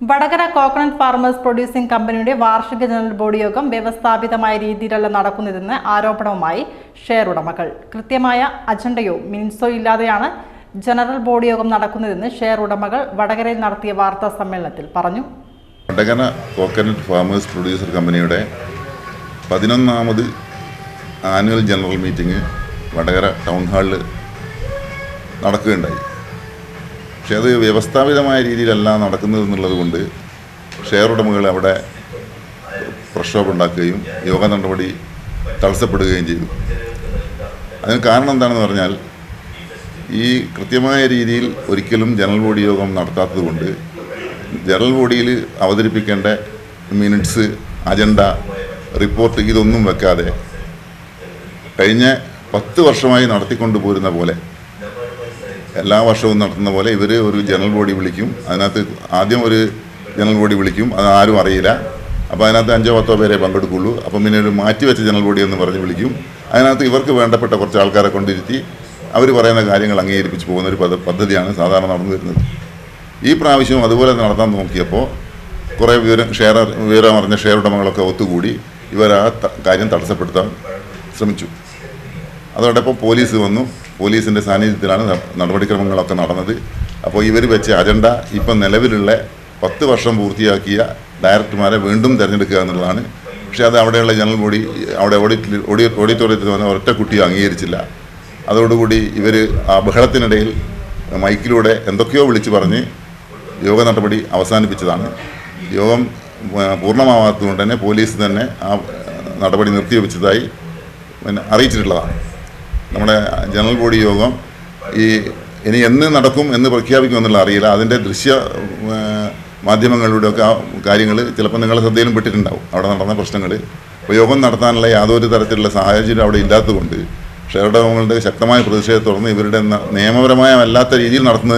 Vadakara coconut farmers producing കമ്പനിയുടെ വാർഷിക general body യോഗം വ്യവസ്ഥാപിതമായ രീതിയിലല്ല നടക്കുന്നതെന്ന് ആരോപണവുമായി ഷെയർ ഉടമകൾ. കൃത്യമായ അജണ്ടയോ മിനിറ്റ്സോ ഇല്ലാതെയാണ് ജനറൽ ബോഡി യോഗം നടക്കുന്നതെന്ന് ഷെയർ ഉടമകൾ വടകരയിൽ നടത്തിയ വാർത്താ സമ്മേളനത്തിൽ പറഞ്ഞു. വടകര കോക്കനട്ട് ഫാർമേഴ്സ് പ്രൊഡ്യൂസർ കമ്പനിയുടെ പതിനൊന്നാമത് annual general meeting Vadakara town ഹാളിൽ നടക്കുകയുണ്ടായി. പക്ഷെ അത് വ്യവസ്ഥാപിതമായ രീതിയിലല്ല നടക്കുന്നത് എന്നുള്ളത് കൊണ്ട് ഷെയർ ഉടമകൾ അവിടെ പ്രക്ഷോഭം ഉണ്ടാക്കുകയും യോഗ നടപടി തടസ്സപ്പെടുകയും ചെയ്തു. അതിന് കാരണം എന്താണെന്ന് പറഞ്ഞാൽ ഈ കൃത്യമായ രീതിയിൽ ഒരിക്കലും ജനറൽ ബോഡി യോഗം നടത്താത്തത് കൊണ്ട് ജനറൽ ബോഡിയിൽ അവതരിപ്പിക്കേണ്ട മിനിറ്റ്സ് അജണ്ട റിപ്പോർട്ട് ഇതൊന്നും വെക്കാതെ കഴിഞ്ഞ പത്ത് വർഷമായി നടത്തിക്കൊണ്ടു പോരുന്ന പോലെ എല്ലാ വർഷവും നടത്തുന്ന പോലെ ഇവർ ഒരു ജനറൽ ബോഡി വിളിക്കും. അതിനകത്ത് ആദ്യം ഒരു ജനറൽ ബോഡി വിളിക്കും. അത് ആരും അറിയില്ല. അപ്പോൾ അതിനകത്ത് അഞ്ചോ പത്തോ പേരെ പങ്കെടുക്കുള്ളൂ. അപ്പം പിന്നെ ഒരു മാറ്റിവെച്ച ജനറൽ ബോഡി എന്ന് പറഞ്ഞ് വിളിക്കും. അതിനകത്ത് ഇവർക്ക് വേണ്ടപ്പെട്ട കുറച്ച് ആൾക്കാരെ കൊണ്ടിരുത്തി അവർ പറയുന്ന കാര്യങ്ങൾ അംഗീകരിപ്പിച്ച് പോകുന്ന ഒരു പദ്ധ- പദ്ധതിയാണ് സാധാരണ നടന്നു വരുന്നത്. ഈ പ്രാവശ്യം അതുപോലെ നടത്താൻ നോക്കിയപ്പോൾ കുറേ വിവരം ഷെയർ വിവരം അറിഞ്ഞ ഷെയർ ഉടമകളൊക്കെ ഒത്തുകൂടി ഇവർ ആ കാര്യം തടസ്സപ്പെടുത്താൻ ശ്രമിച്ചു. അതോടൊപ്പം പോലീസ് വന്നു. പോലീസിന്റെ സാന്നിധ്യത്തിലാണ് നടപടിക്രമങ്ങളൊക്കെ നടന്നത്. അപ്പോൾ ഇവർ വെച്ച അജണ്ട ഇപ്പം നിലവിലുള്ള പത്ത് വർഷം പൂർത്തിയാക്കിയ ഡയറക്ടർമാരെ വീണ്ടും തിരഞ്ഞെടുക്കുക എന്നുള്ളതാണ്. പക്ഷേ അത് അവിടെയുള്ള ജനറൽ ബോഡി അവിടെ ഓഡിറ്റ് ഓഡി- ഓഡിറ്റോറിയത്തിൽ വന്ന ഒറ്റ കുട്ടിയും അംഗീകരിച്ചില്ല. അതോടുകൂടി ഇവർ ആ ബഹളത്തിനിടയിൽ മൈക്കിലൂടെ എന്തൊക്കെയോ വിളിച്ചു പറഞ്ഞ് യോഗ നടപടി അവസാനിപ്പിച്ചതാണ്. യോഗം പൂർണമാവാത്തതുകൊണ്ട് തന്നെ പോലീസ് തന്നെ ആ നടപടി നിർത്തിവെച്ചതായി പിന്നെ അറിയിച്ചിട്ടുള്ളതാണ്. നമ്മുടെ ജനറൽ ബോഡി യോഗം ഈ ഇനി എന്ന് നടക്കും എന്ന് പ്രഖ്യാപിക്കുമെന്നുള്ള അറിയില്ല. അതിന്റെ ദൃശ്യ മാധ്യമങ്ങളിലൂടെ മാധ്യമങ്ങളിലൂടെയൊക്കെ ആ കാര്യങ്ങൾ ചിലപ്പോൾ നിങ്ങളുടെ ശ്രദ്ധയിലും പെട്ടിട്ടുണ്ടാവും. അവിടെ നടന്ന പ്രശ്നങ്ങൾ. അപ്പോൾ യോഗം നടത്താനുള്ള യാതൊരു തരത്തിലുള്ള സാഹചര്യം അവിടെ ഇല്ലാത്തതുകൊണ്ട് ഉടമകളുടെ ശക്തമായ പ്രതിഷേധത്തെ തുടർന്ന് ഇവരുടെ നിയമപരമായ അല്ലാത്ത രീതിയിൽ നടത്തുന്നത്